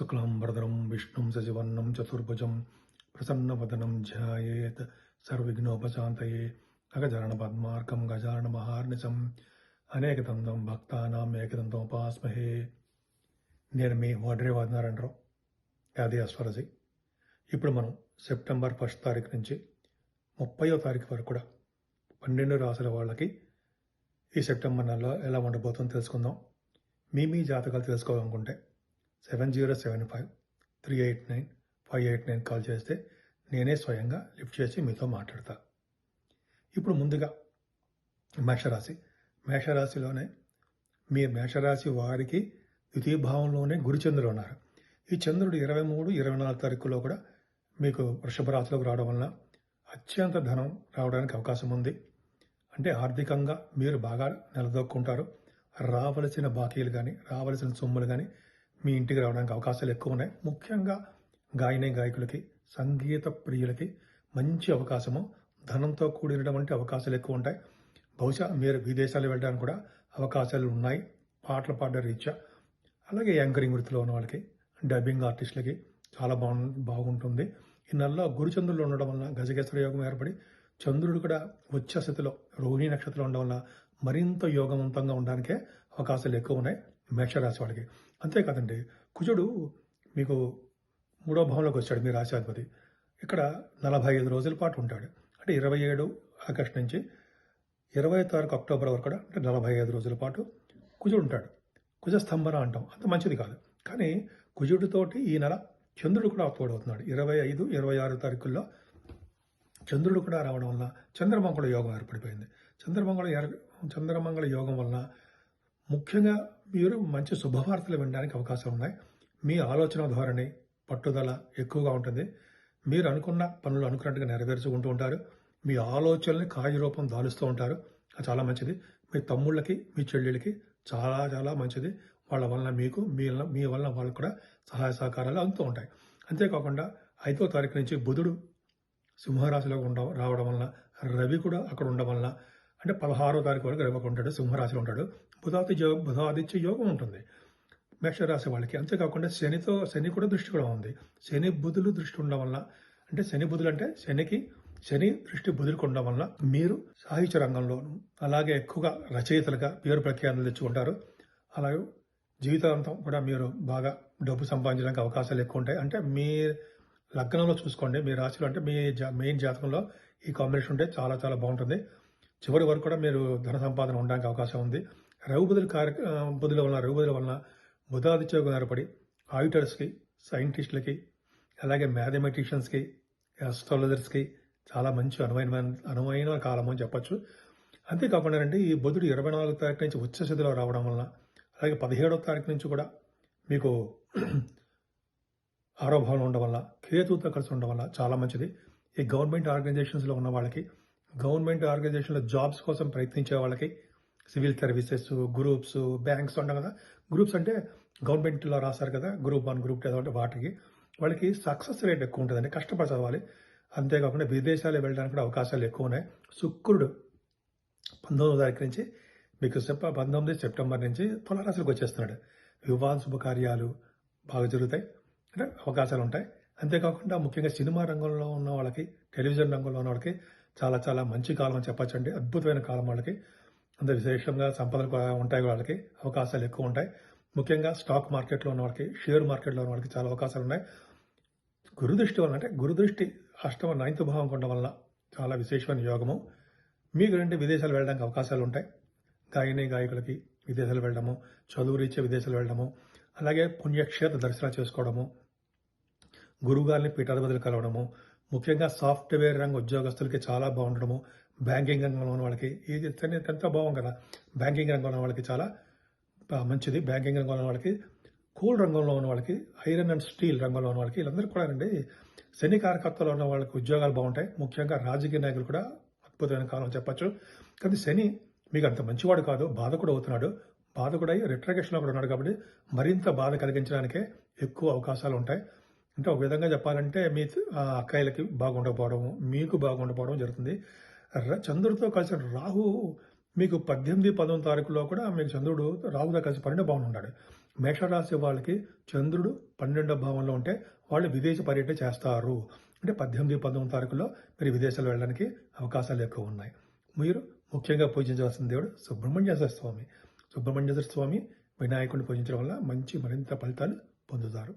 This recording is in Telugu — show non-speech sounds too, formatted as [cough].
శుక్లం వరదరం విష్ణుం సజివన్నం చతుర్భుజం ప్రసన్నవదనం ధ్యాయేత్ సర్వవిఘ్నోపశాంతయే అగజాన పద్మార్కం గజారణ మహార్నిశం అనేకదంతం భక్తానాం ఏకదంతం ఉపాస్మహే నేను మీ వడ్రే వాదినారంటారు యాది అస్వరజి ఇప్పుడు మనం సెప్టెంబర్ ఫస్ట్ తారీఖు నుంచి ముప్పయో తారీఖు వరకు కూడా పన్నెండు రాసుల వాళ్ళకి ఈ సెప్టెంబర్ నెలలో ఎలా ఉండబోతుందో తెలుసుకుందాం. మీ మీ జాతకాలు తెలుసుకోవాలనుకుంటే seven zero seven five three eight nine five eight nine call చేస్తే నేనే స్వయంగా లిఫ్ట్ చేసి మీతో మాట్లాడతా. ఇప్పుడు ముందుగా మేషరాశి. మేషరాశిలోనే మీ మేషరాశి వారికి ద్వితీయ భావంలోనే గురుచంద్రుడు ఉన్నారు. ఈ చంద్రుడు ఇరవై మూడు ఇరవై నాలుగు తారీఖులో కూడా మీకు వృషభ రాశిలోకి రావడం వలన అత్యంత ధనం రావడానికి అవకాశం ఉంది. అంటే ఆర్థికంగా మీరు బాగా నిలదొక్కుంటారు. రావలసిన బాకీలు కానీ రావలసిన సొమ్ములు కానీ మీ ఇంటికి రావడానికి అవకాశాలు ఎక్కువ ఉన్నాయి. ముఖ్యంగా గాయనే గాయకులకి సంగీత ప్రియులకి మంచి అవకాశము ధనంతో కూడినటువంటి అవకాశాలు ఎక్కువ ఉంటాయి. బహుశా మీరు విదేశాలు వెళ్ళడానికి కూడా అవకాశాలు ఉన్నాయి. పాటలు పాడే రీత్యా. అలాగే యాంకరింగ్ వృత్తిలో ఉన్న వాళ్ళకి డబ్బింగ్ ఆర్టిస్టులకి చాలా బాగు బాగుంటుంది. ఈ నెలలో గురుచంద్రులు ఉండడం వలన గజగేశ్వర యోగం ఏర్పడి చంద్రుడు కూడా వచ్చే స్థితిలో రోహిణి నక్షత్రం ఉండడం వల్ల మరింత యోగవంతంగా ఉండడానికే అవకాశాలు ఎక్కువ ఉన్నాయి. మేషరాశి వాళ్ళకి. అంతేకాదండి కుజుడు మీకు మూడో భావంలోకి వచ్చాడు మీ రాశాధిపతి. ఇక్కడ నలభై ఐదు రోజుల పాటు ఉంటాడు. అంటే ఇరవై ఏడు ఆగస్టు నుంచి ఇరవై తారీఖు అక్టోబర్ వరకు కూడా అంటే నలభై ఐదు రోజుల పాటు కుజుడు ఉంటాడు. కుజ స్తంభన అంటాం. అంత మంచిది కాదు. కానీ కుజుడితోటి ఈ నెల చంద్రుడు కూడా తోడవుతున్నాడు. ఇరవై ఐదు ఇరవై ఆరు తారీఖుల్లో చంద్రుడు కూడా రావడం వల్ల చంద్రమంగళ యోగం ఏర్పడిపోయింది. చంద్రమంగళ ఏర్- చంద్రమంగళ యోగం వలన ముఖ్యంగా మీరు మంచి శుభవార్తలు వినడానికి అవకాశం ఉన్నాయి. మీ ఆలోచన ధోరణి పట్టుదల ఎక్కువగా ఉంటుంది. మీరు అనుకున్న పనులు అనుకున్నట్టుగా నెరవేర్చుకుంటూ ఉంటారు. మీ ఆలోచనల్ని కార్యరూపం దాలుస్తూ ఉంటారు. అది చాలా మంచిది. మీ తమ్ముళ్ళకి మీ చెల్లెళ్ళకి చాలా చాలా మంచిది. వాళ్ళ వలన మీకు మీ మీ వలన వాళ్ళకు కూడా సహాయ సహకారాలు అందుతూ ఉంటాయి. అంతేకాకుండా ఐదో తారీఖు నుంచి బుధుడు సింహరాశిలో ఉండ రావడం వలన రవి కూడా అక్కడ ఉండడం వలన అంటే పదహారో తారీఖు వరకు రవి ఉంటాడు సింహరాశిలో ఉంటాడు. బుధాదిత్య బుధాదిత్య యోగం ఉంటుంది. మేషరాశి వాళ్ళకి. అంతేకాకుండా శనితో శని కూడా దృష్టి కూడా ఉంది. శని బుధులు దృష్టి ఉండడం వల్ల అంటే శని బుధులు అంటే శనికి శని దృష్టి బుధులకు ఉండడం వల్ల మీరు సాహిత్య రంగంలోనూ అలాగే ఎక్కువగా రచయితలుగా పేరు ప్రఖ్యాతులు తెచ్చుకుంటారు. అలాగే జీవితాంతం కూడా మీరు బాగా డబ్బు సంపాదించడానికి అవకాశాలు ఎక్కువ ఉంటాయి. అంటే మీ లగ్నంలో చూసుకోండి. మీ రాశిలో అంటే మీ జా- మెయిన్ జాతకంలో ఈ కాంబినేషన్ ఉంటే చాలా చాలా బాగుంటుంది. చివరి వరకు కూడా మీరు ధన సంపాదన ఉండడానికి అవకాశం ఉంది. రఘు బదులు కార్య బదుల వలన రఘు వలన బుధాదిత్యోగం ఏర్పడి ఆడిటర్స్కి సైంటిస్టులకి అలాగే మ్యాథమెటిషియన్స్కి ఆస్ట్రాలజర్స్కి చాలా మంచి అనువైన అనువైన కాలం అని చెప్పచ్చు. అంతేకాకుండా అంటే ఈ బుధుడు ఇరవై నాలుగు తారీఖు నుంచి ఉచ్చ స్థితిలో రావడం వలన అలాగే పదిహేడవ తారీఖు నుంచి కూడా మీకు [clears throat] ఆరో ఉండడం వల్ల కేతుతో కలిసి ఉండడం వల్ల చాలా మంచిది. ఈ గవర్నమెంట్ ఆర్గనైజేషన్స్లో ఉన్న వాళ్ళకి గవర్నమెంట్ ఆర్గనైజేషన్లో జాబ్స్ కోసం ప్రయత్నించే వాళ్ళకి సివిల్ సర్వీసెస్ గ్రూప్స్ బ్యాంక్స్ ఉండవు కదా. గ్రూప్స్ అంటే గవర్నమెంట్లో రాస్తారు కదా. గ్రూప్ వన్ గ్రూప్ టూ అంటే వాటికి. వాళ్ళకి సక్సెస్ రేట్ ఎక్కువ ఉంటుందండి కష్టపడి చదవాలి. అంతేకాకుండా విదేశాలు వెళ్ళడానికి కూడా అవకాశాలు ఎక్కువ ఉన్నాయి. శుక్రుడు పంతొమ్మిదో తారీఖు నుంచి మీకు సెప్ పంతొమ్మిది సెప్టెంబర్ నుంచి తులారాశికి వచ్చేస్తున్నాడు. వివాహ శుభకార్యాలు బాగా జరుగుతాయి. అంటే అవకాశాలు ఉంటాయి. అంతేకాకుండా ముఖ్యంగా సినిమా రంగంలో ఉన్న వాళ్ళకి టెలివిజన్ రంగంలో ఉన్న వాళ్ళకి చాలా చాలా మంచి కాలం అని చెప్పచ్చండి. అద్భుతమైన కాలం వాళ్ళకి. అంత విశేషంగా సంపదలు కూడా ఉంటాయి వాళ్ళకి అవకాశాలు ఎక్కువ ఉంటాయి. ముఖ్యంగా స్టాక్ మార్కెట్లో ఉన్న వాళ్ళకి షేర్ మార్కెట్లో ఉన్న వాళ్ళకి చాలా అవకాశాలు ఉన్నాయి. గురుదృష్టి వలన అంటే గురుదృష్టి అష్టమ నైన్త్ భావం ఉండడం వలన చాలా విశేషమైన యోగము. మీకు రెండు విదేశాలు వెళ్ళడానికి అవకాశాలు ఉంటాయి? గాయని గాయకులకి విదేశాలు వెళ్ళడము చదువు రీత్యా విదేశాలు వెళ్ళడము అలాగే పుణ్యక్షేత్ర దర్శనం చేసుకోవడము గురుగారిని పీఠాధిపతులు కలవడము ముఖ్యంగా సాఫ్ట్వేర్ రంగ ఉద్యోగస్తులకి చాలా బాగుండడము బ్యాంకింగ్ రంగంలో ఉన్న వాళ్ళకి ఇది ఎంతో బాగుంది కదా. బ్యాంకింగ్ రంగంలో ఉన్న వాళ్ళకి చాలా మంచిది. బ్యాంకింగ్ రంగంలో ఉన్న వాళ్ళకి కూల్ రంగంలో ఉన్న వాళ్ళకి ఐరన్ అండ్ స్టీల్ రంగంలో ఉన్న వాళ్ళకి వీళ్ళందరూ కూడా అండి శని కార్యకర్తలో ఉన్న వాళ్ళకి ఉద్యోగాలు బాగుంటాయి. ముఖ్యంగా రాజకీయ నాయకులు కూడా అద్భుతమైన కాలం చెప్పచ్చు. కానీ శని మీకు అంత మంచివాడు కాదు బాధకుడు అవుతున్నాడు. బాధకుడై రిట్రగేషన్లో కూడా ఉన్నాడు కాబట్టి మరింత బాధ కలిగించడానికే ఎక్కువ అవకాశాలు ఉంటాయి. అంటే ఒక విధంగా చెప్పాలంటే మీ అక్కాయిలకి బాగుండకపోవడం మీకు బాగుండకపోవడం జరుగుతుంది. చంద్రుడితో కలిసి రాహు మీకు పద్దెనిమిది పంతొమ్మిది తారీఖులో కూడా మీకు చంద్రుడు రాహుతో కలిసి పన్నెండు ఉన్నాడు. మేషరాశి వాళ్ళకి చంద్రుడు పన్నెండో భావంలో ఉంటే వాళ్ళు విదేశ పర్యటన చేస్తారు. అంటే పద్దెనిమిది పంతొమ్మిది తారీఖులో మీరు విదేశాలు వెళ్ళడానికి అవకాశాలు ఎక్కువ ఉన్నాయి. మీరు ముఖ్యంగా పూజించవలసిన దేవుడు సుబ్రహ్మణ్యేశ్వర స్వామి. సుబ్రహ్మణ్యేశ్వర స్వామి వినాయకుడిని పూజించడం వల్ల మంచి మరింత ఫలితాలు పొందుతారు.